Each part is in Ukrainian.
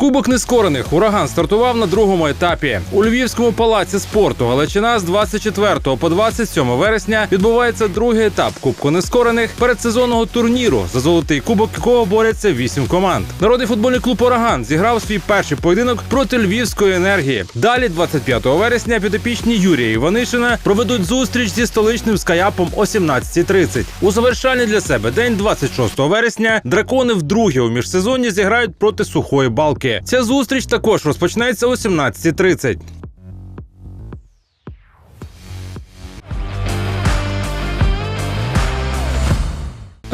Кубок нескорених ураган стартував на другому етапі. У Львівському палаці спорту Галичина з 24 по 27 вересня відбувається другий етап Кубку нескорених передсезонного турніру, за золотий кубок якого борються вісім команд. Народний футбольний клуб Ураган зіграв свій перший поєдинок проти львівської енергії. Далі, 25 вересня, підопічні Юрія Іванишина проведуть зустріч зі столичним скаяпом о 17.30. У завершальний для себе день 26 вересня дракони вдруге у міжсезонні зіграють проти сухої балки. Ця зустріч також розпочнеться о 17.30.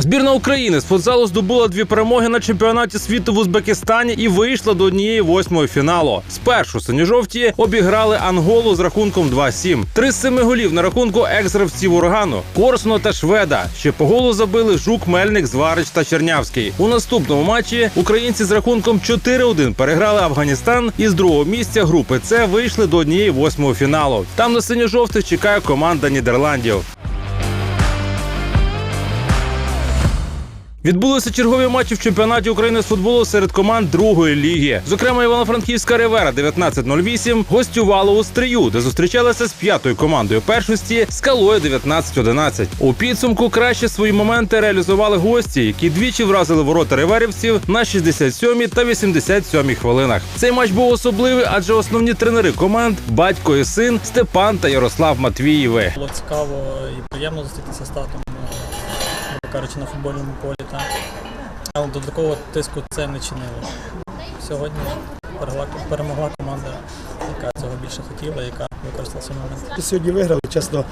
Збірна України з футзалу здобула дві перемоги на чемпіонаті світу в Узбекистані і вийшла до однієї восьмої фіналу. Спершу синьо-жовті обіграли Анголу з рахунком 2-7. Три з семи голів на рахунку екс-гравців урагану Корсуно та Шведа. Ще по голу забили Жук, Мельник, Зварич та Чернявський. У наступному матчі українці з рахунком 4-1 переграли Афганістан і з другого місця групи С вийшли до однієї восьмої фіналу. Там на синьо-жовтих чекає команда Нідерландів. Відбулися чергові матчі в чемпіонаті України з футболу серед команд другої ліги. Зокрема, Івано-Франківська Ривера 1908 гостювала у Стрию, де зустрічалася з п'ятою командою першості скалою 1911. У підсумку краще свої моменти реалізували гості, які двічі вразили ворота риверівців на 67 та 87 хвилинах. Цей матч був особливий, адже основні тренери команд батько і син Степан та Ярослав Матвієви. Було цікаво і приємно зустрітися з татом, кажучи, на футбольному полі. Так. Але додаткового тиску це не чинило. Сьогодні перемогла, команда, яка цього більше хотіла, яка використала свій момент. Сьогодні виграли, чесно,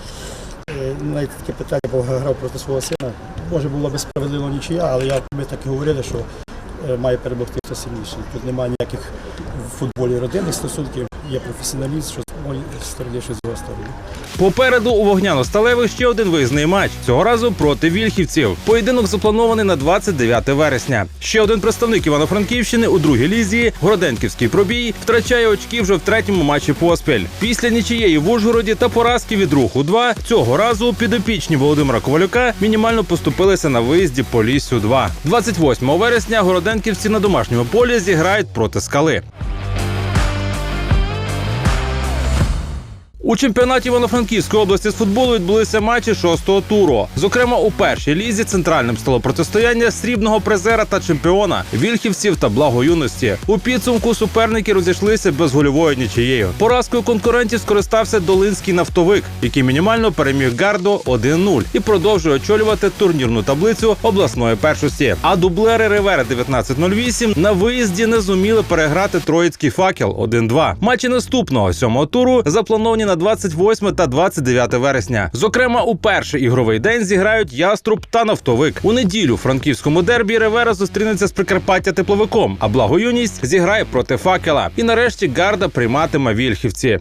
е, навіть таке питання, бо грав проти свого сина. Може було би справедливо нічия, але я, ми так і говорили, що е, має перемогти хто сильніший. Тут немає ніяких в футболі родинних стосунків, є професіоналізм, що з моєї з сторони. Попереду у вогняно-сталевих ще один виїзний матч. Цього разу проти вільхівців. Поєдинок запланований на 29 вересня. Ще один представник Івано-Франківщини у другій лізі Городенківський пробій втрачає очки вже в третьому матчі поспіль. Після нічиєї в Ужгороді та поразки від руху 2 цього разу підопічні Володимира Ковалюка мінімально поступилися на виїзді по лісю 2 28 вересня городенківці на домашньому полі зіграють проти скали. У чемпіонаті Івано-Франківської області з футболу відбулися матчі шостого туру. Зокрема, у першій лізі центральним стало протистояння срібного призера та чемпіона вільхівців та благоюності. У підсумку суперники розійшлися безгольовою нічиєю. Поразкою конкурентів скористався Долинський нафтовик, який мінімально переміг Гардо 1-0 і продовжує очолювати турнірну таблицю обласної першості. А дублери Ривери 1908 на виїзді не зуміли переграти Троїцький факел 1-2. Матчі наступного сьомого туру заплановані на 28 та 29 вересня. Зокрема, у перший ігровий день зіграють Яструб та Нафтовик. У неділю франківському дербі Ревера зустрінеться з Прикарпаття тепловиком, а благоюність зіграє проти факела. І нарешті Гарда прийматиме вільхівці.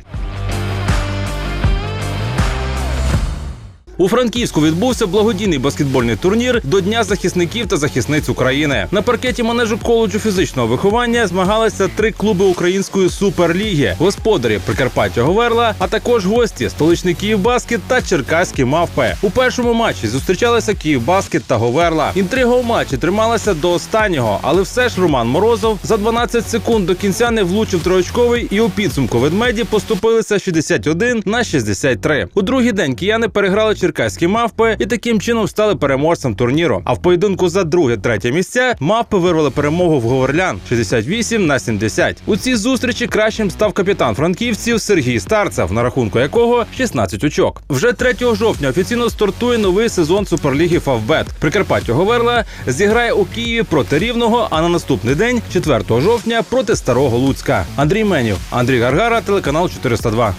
У Франківську відбувся благодійний баскетбольний турнір до Дня захисників та захисниць України. На паркеті манежу коледжу фізичного виховання змагалися три клуби української суперліги: господарі Прикарпаття Говерла, а також гості столичний Київбаскет та Черкаські мавпи. У першому матчі зустрічалися Київбаскет та Говерла. Інтрига у матчі трималася до останнього, але все ж Роман Морозов за 12 секунд до кінця не влучив троочковий, і у підсумку ведмеді поступилися 61 на 63. У другий день кияни переграли черкаські мавпи і таким чином стали переможцем турніру. А в поєдинку за друге-третє місця мавпи вирвали перемогу в Говерлян 68 на 70. У цій зустрічі кращим став капітан франківців Сергій Старцев, на рахунку якого 16 очок. Вже 3 жовтня офіційно стартує новий сезон Суперліги Фавбет. Прикарпаття Говерла зіграє у Києві проти Рівного, а на наступний день, 4 жовтня, проти Старого Луцька. Андрій Менів, Андрій Гаргара, телеканал 402.